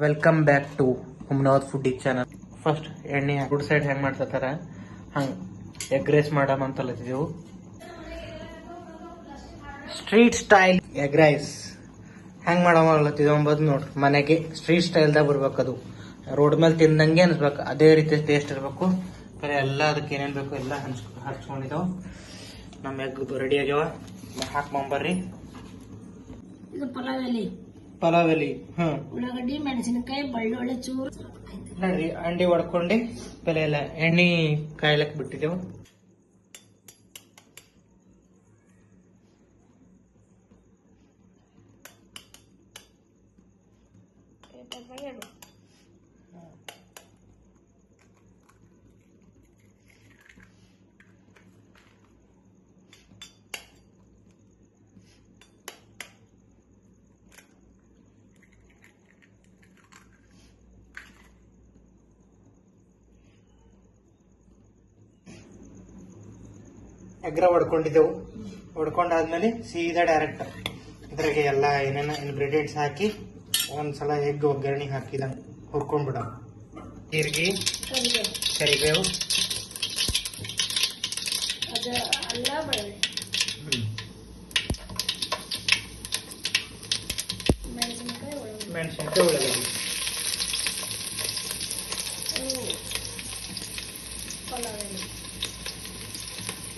Welcome back to ಹುಮ್ನಾವತ್ food channel first ಎಣ್ಣೆ good side ಹೆಂಗ್ ಮಾಡ್ತಾರ ಹಂಗ ಎಗ್ ರೈಸ್ ಮಾಡಮ್ ಅಂತಲತ್ತಿದೆವು ಸ್ಟ್ರೀಟ್ ಸ್ಟೈಲ್ ಎಗ್ ರೈಸ್ ಹೆಂಗ್ ಮಾಡಮಲ್ಲತ್ತಿದೆವು ಅಂಬದ್ ನೋಡ್ರಿ ಮನೆಗೆ ಸ್ಟ್ರೀಟ್ ಸ್ಟೈಲ್ದಾಗ ಬರ್ಬೇಕು ಅದು. ರೋಡ್ ಮೇಲೆ ತಿಂದಂಗೆ ಅನ್ಸ್ಬೇಕು. ಅದೇ ರೀತಿ ಟೇಸ್ಟ್ ಇರಬೇಕು. ಬರೀ ಎಲ್ಲ ಅದಕ್ಕೆ ಏನೇನು ಬೇಕು ಎಲ್ಲ ಹಂಚ್ ಹಂಚ್ಕೊಂಡಿದ್ದೆವು ನಮ್ಮ ಎಗ್ ರೆಡಿ ಆಗ್ಯಾವ. ಇದು ಪಲಾವ್ ಪಲಾವ್ ಎಲಿ ಹ್ಮ್ ಉಳ್ಳಾಗಡ್ಡಿ ಮೆಣಸಿನಕಾಯಿ ಬೆಳ್ಳುಳ್ಳಿ ಚೂರು. ನೋಡ್ರಿ ಅಂಡಿ ಹೊಡ್ಕೊಂಡು ಬೆಲೆ ಎಲ್ಲ ಎಣ್ಣೆ ಕಾಯ್ಲಕ್ ಬಿಟ್ಟಿದ್ದೆವು ಎಗ್ರ ಹೊಡ್ಕೊಂಡಿದ್ದೆವು. ಹೊಡ್ಕೊಂಡಾದ್ಮೇಲೆ ಸೀದಾ ಡೈರೆಕ್ಟ್ ಇದ್ರಾಗೆ ಎಲ್ಲ ಏನೇನು ಇಂಗ್ರೀಡಿಯೆಂಟ್ಸ್ ಹಾಕಿ ಒಂದ್ಸಲ ಎಗ್ ಒಗ್ಗರಣೆ ಹಾಕಿದ ಹುರ್ಕೊಂಡ್ಬಿಡ ಜೀರಿಗೆ ಕರಿಬೇವು. ಮೆಣಸಿನಕಾಯಿ ಉಳ್ಳಾಗಡ್ಡಿ ಪಲಾವ್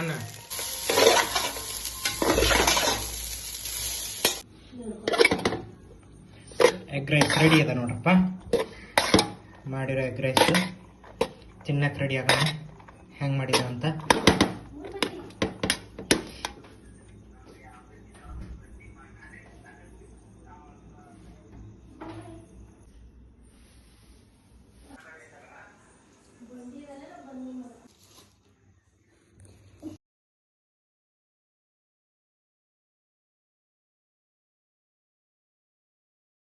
ಅನ್ನ ಎಗ್ ರೈಸ್ ರೆಡಿ ಅದ ನೋಡ್ರಪ್ಪ ಮಾಡಿರೋ ಎಗ್ ರೈಸ್ ತಿನ್ನಕ್ಕೆ ರೆಡಿ ಆಗೋಣ ಹೆಂಗೆ ಮಾಡಿದ ಅಂತ.